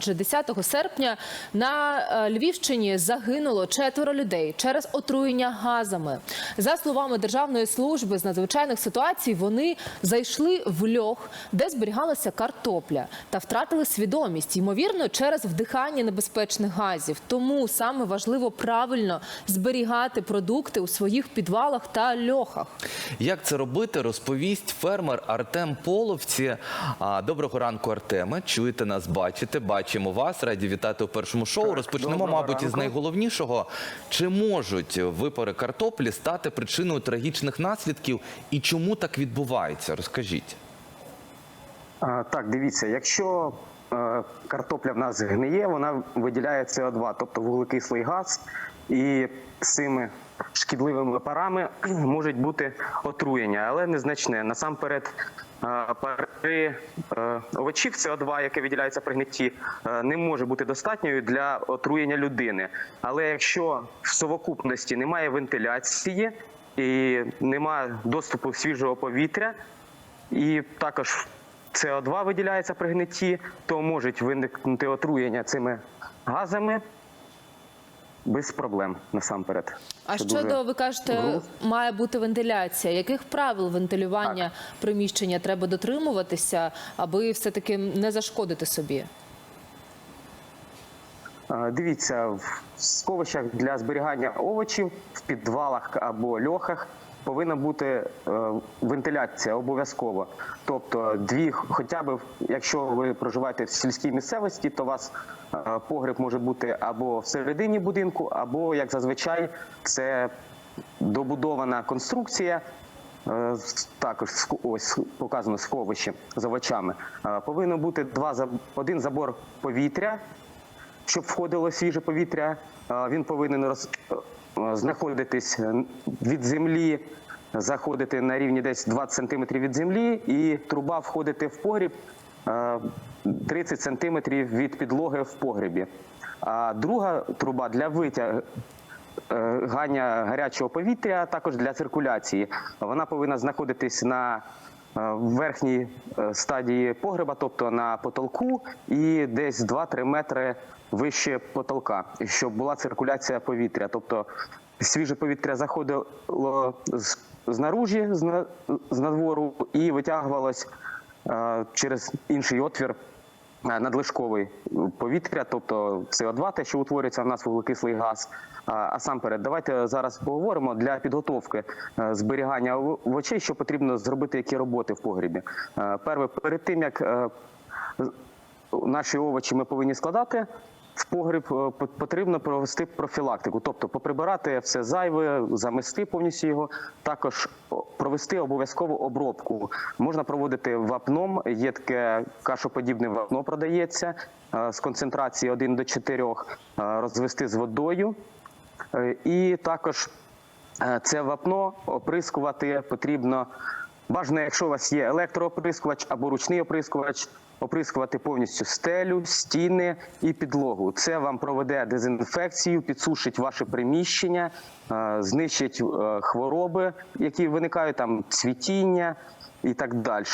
адже 10 серпня на е, Львівщині загинуло четверо людей через отруєння газами. За словами Державної служби з надзвичайних ситуацій, вони зайшли в льох, де зберігалася картопля, та втратили свідомість, ймовірно, через вдихання небезпечних газів. Тому саме важливо правильно зберігати продукти у своїх підвалах та льохах. Як це робити, розповість фермер Артем Половці. Доброго ранку, Артеме. Чуєте нас, бачите, бачимо вас. Раді вітати у першому шоу. Так, Розпочнемо, мабуть, із найголовнішого. Чи можуть випари картоплі стати причиною трагічних наслідків і чому так відбувається? Розкажіть. А, Так, дивіться, якщо е, картопля в нас гниє, вона виділяє СО2, тобто вуглекислий газ, і цими шкідливими парами можуть бути отруєння, але незначне. Насамперед, пари е, овочів СО2, яке виділяється при гнитті, е, не може бути достатньою для отруєння людини. Але якщо в совокупності немає вентиляції і немає доступу свіжого повітря, і також СО2 виділяється при гнитті, то можуть виникнути отруєння цими газами без проблем насамперед. А Це щодо, ви кажете, грубо. має бути вентиляція. Яких правил вентилювання приміщення треба дотримуватися, аби все-таки не зашкодити собі? Дивіться, в сховищах для зберігання овочів в підвалах або льохах повинна бути е, вентиляція обов'язково. Тобто дві, хоча б, якщо ви проживаєте в сільській місцевості, то у вас е, погреб може бути або всередині будинку, або як зазвичай це добудована конструкція. Е, Також ось показано сховище з овочами. Повинно бути два один забор повітря, щоб входило свіже повітря. Він повинен роз, знаходитись е, від землі, заходити на рівні десь 20 см від землі, і труба входити в погріб е, 30 см від підлоги в погребі. А друга труба для витягу е, гарячого повітря, а також для циркуляції. Вона повинна знаходитись на е, верхній е, стадії погреба, тобто на потолку, і десь 2-3 метри вище потолка, щоб була циркуляція повітря. Тобто свіже повітря заходило з, знаружі, з, на- з надвору, і витягувалось е, через інший отвір е, надлишковий повітря, тобто СО2, те, що утворюється в нас вуглекислий газ. А, сам перед, давайте зараз поговоримо для підготовки е, зберігання овочей, що потрібно зробити, які роботи в погрібі. Перше, перед тим як наші овочі ми повинні складати. В погріб е, потрібно провести профілактику, тобто поприбирати все зайве, замести повністю його. Також провести обов'язково обробку. Можна проводити вапном. Є таке кашоподібне вапно, продається е, з концентрації 1 до 4, е, розвести з водою. І також це вапно оприскувати потрібно. Бажано, якщо у вас є електрооприскувач або ручний оприскувач, оприскувати повністю стелю, стіни і підлогу. Це вам проведе дезінфекцію, підсушить ваше приміщення, е, знищить е, хвороби, які виникають там цвітіння і так далі.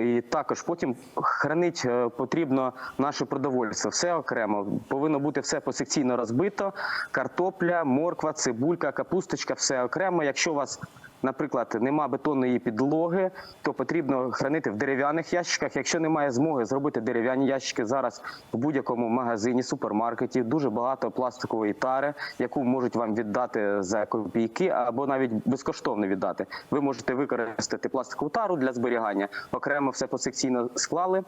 І також потім хранить е, потрібно наше продовольство. Все окремо. Повинно бути все посекційно розбито: картопля, морква, цибулька, капусточка, все окремо. Якщо у вас Наприклад, нема бетонної підлоги, то потрібно хранити в дерев'яних ящиках. Якщо немає змоги зробити дерев'яні ящики, зараз в будь-якому магазині, супермаркеті дуже багато пластикової тари, яку можуть вам віддати за копійки, або навіть безкоштовно віддати. Ви можете використати пластикову тару для зберігання, окремо все посекційно склали.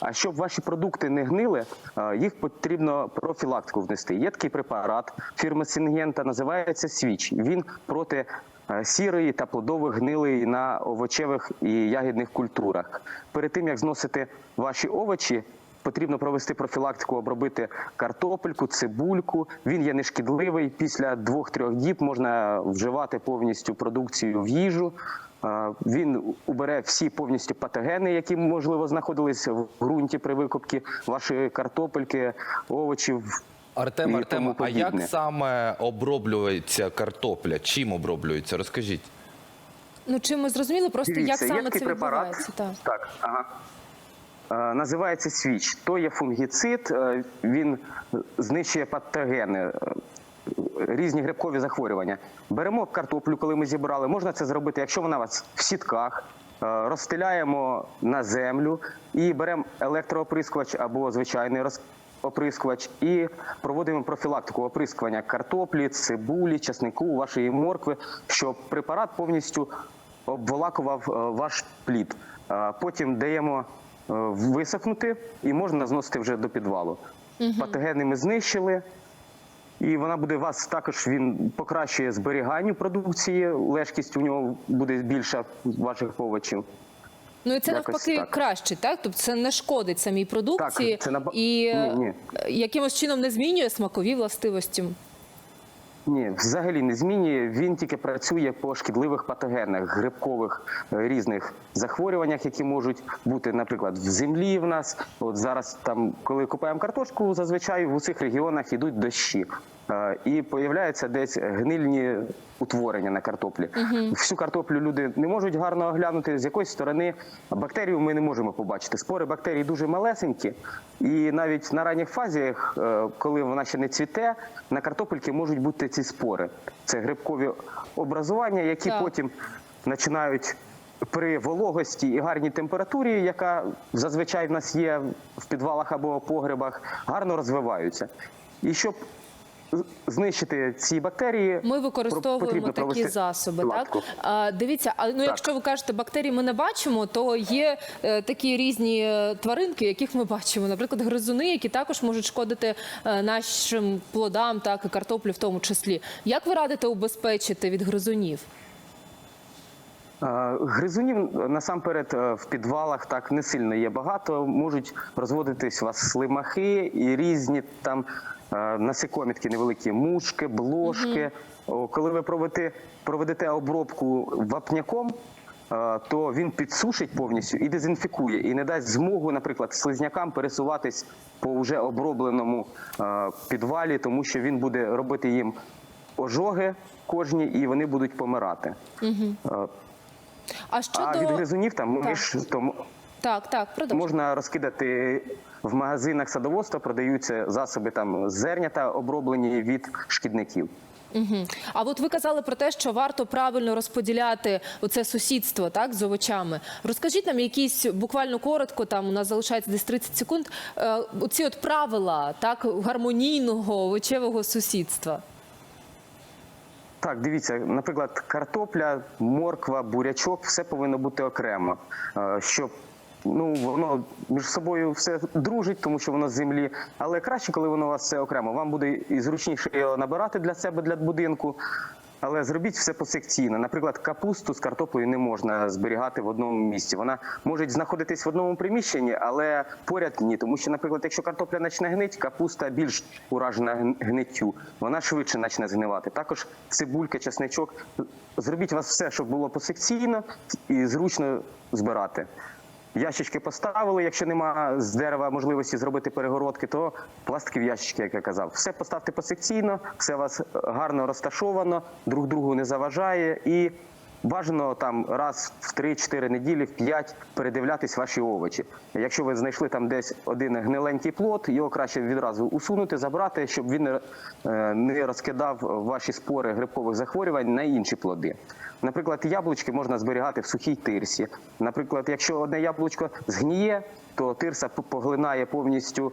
А щоб ваші продукти не гнили, е, їх потрібно профілактику внести. Є такий препарат фірми Сингента, називається Свіч. Він проти е, сірої та плодових гнилої на овочевих і ягідних культурах. Перед тим як зносити ваші овочі. Потрібно провести профілактику, обробити картопельку, цибульку. Він є нешкідливий. Після двох-трьох діб можна вживати повністю продукцію в їжу. Е, Він убере всі повністю патогени, які можливо знаходились в ґрунті при викопці вашої картопельки, овочів. Артем, і Артем, а як саме оброблюється картопля? Чим оброблюється? Розкажіть. Ну чи ми зрозуміли просто, як Дивіться, є саме такий це препарат. відбувається? Так. Так, ага. е, називається свіч. То є фунгіцид, е, він знищує патогени. е, Різні грибкові захворювання. Беремо картоплю, коли ми зібрали. Можна це зробити, якщо вона у вас в сітках, е, розстеляємо на землю і беремо електрооприскувач або звичайний роз- оприскувач і проводимо профілактику оприскування картоплі, цибулі, часнику, вашої моркви, щоб препарат повністю обволакував е, ваш плід. Е, Потім даємо е, висохнути і можна зносити вже до підвалу. Патогени ми знищили. І вона буде вас також він покращує зберігання продукції, лежкість у нього буде більша ваших овочів. Ну і це Якось навпаки так. краще, так? Тобто це не шкодить самій продукції Так, це наба- і е, Ні, ні. якимось чином не змінює смакові властивості. Ні, взагалі не змінює. Він тільки працює по шкідливих патогенах, грибкових е, різних захворюваннях, які можуть бути, наприклад, в землі. В нас от зараз там, коли купаємо картошку, зазвичай в усіх регіонах йдуть дощі. Е, І появляються десь гнильні утворення на картоплі. Всю картоплю люди не можуть гарно оглянути, з якоїсь сторони бактерію ми не можемо побачити. Спори бактерій дуже малесенькі, і навіть на ранніх фазіях, е, коли вона ще не цвіте, на картопельки можуть бути ці спори. Це грибкові образування, які Так. потім починають. При вологості і гарній температурі, яка зазвичай в нас є в підвалах або погребах, гарно розвиваються. І щоб знищити ці бактерії, Ми використовуємо такі засоби. Так а, дивіться, а ну якщо ви кажете, бактерії ми не бачимо, то є е, такі різні е, тваринки, яких ми бачимо. Наприклад, гризуни, які також можуть шкодити е, нашим плодам, так і картоплі в тому числі. Як ви радите убезпечити від гризунів? Е, Гризунів насамперед е, в підвалах так не сильно є багато. Можуть розводитись у вас слимахи і різні там е, насекомі, такі невеликі мушки, блошки. О, Коли ви проведете, проведете обробку вапняком, е, то він підсушить повністю і дезінфікує, і не дасть змогу, наприклад, слизнякам пересуватись по вже обробленому е, підвалі, тому що він буде робити їм ожоги кожні, і вони будуть помирати. Е, А щодо а від гризунів там Так. ми ж тому так, так, продовжуйте. можна розкидати в магазинах садоводства, продаються засоби там зернята оброблені від шкідників. Угу. А от ви казали про те, що варто правильно розподіляти оце сусідство так з овочами. Розкажіть нам якісь буквально коротко, там у нас залишається десь 30 секунд. Е, оці от правила так гармонійного овочевого сусідства. Так, дивіться, наприклад, картопля, морква, бурячок, все повинно бути окремо, е, щоб ну воно між собою все дружить, тому що воно з землі. Але краще, коли воно у вас все окремо. Вам буде і зручніше його набирати для себе для будинку. Але зробіть все посекційно. Наприклад, капусту з картоплею не можна зберігати в одному місці. Вона може знаходитись в одному приміщенні, але поряд ні. Тому що, наприклад, якщо картопля почне гнить, капуста більш уражена гниттю, вона швидше почне згнивати. Також цибулька, чесничок. Зробіть вас все, щоб було посекційно і зручно збирати. Ящички поставили, якщо нема з дерева можливості зробити перегородки, то пластикові ящички, як я казав. Все поставте посекційно, все у вас гарно розташовано, друг другу не заважає і бажано там раз в 3-4 неділі, в 5 передивлятись ваші овочі. Якщо ви знайшли там десь один гниленький плод, його краще відразу усунути, забрати, щоб він не- е, розкидав ваші спори грибкових захворювань на інші плоди. Наприклад, яблучки можна зберігати в сухій тирсі. Наприклад, якщо одне яблучко згніє, то тирса поглинає повністю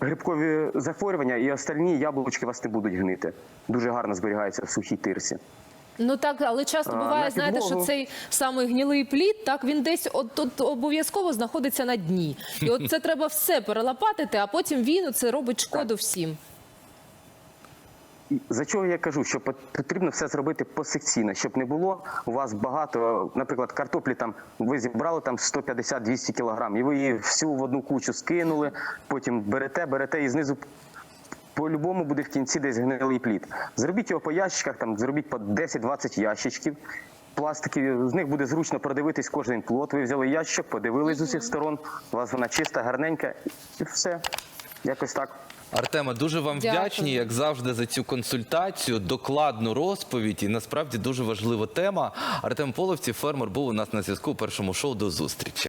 грибкові захворювання, і остальні яблучки вас не будуть гнити. Дуже гарно зберігається в сухій тирсі. Ну так, але часто буває, на знаєте, що цей самий гнілий плід, так він десь от, от обов'язково знаходиться на дні. І от це треба все перелопатити, а потім він це робить шкоду всім. За чого я кажу, що потрібно все зробити посекційно, щоб не було у вас багато, наприклад, картоплі там ви зібрали там 150-200 кілограм, і ви її всю в одну кучу скинули, потім берете, берете і знизу по-любому буде в кінці десь гнилий плід. Зробіть його по ящичках, там зробіть по 10-20 ящичків. Пластики, з них буде зручно продивитись кожен плод. Ви взяли ящик, подивились з усіх сторон. У вас вона чиста, гарненька, і все. Якось так. Артеме, дуже вам Дякую. вдячні, як завжди, за цю консультацію, докладну розповідь і насправді дуже важлива тема. Артем Половців, фермер, був у нас на зв'язку у першому шоу. До зустрічі.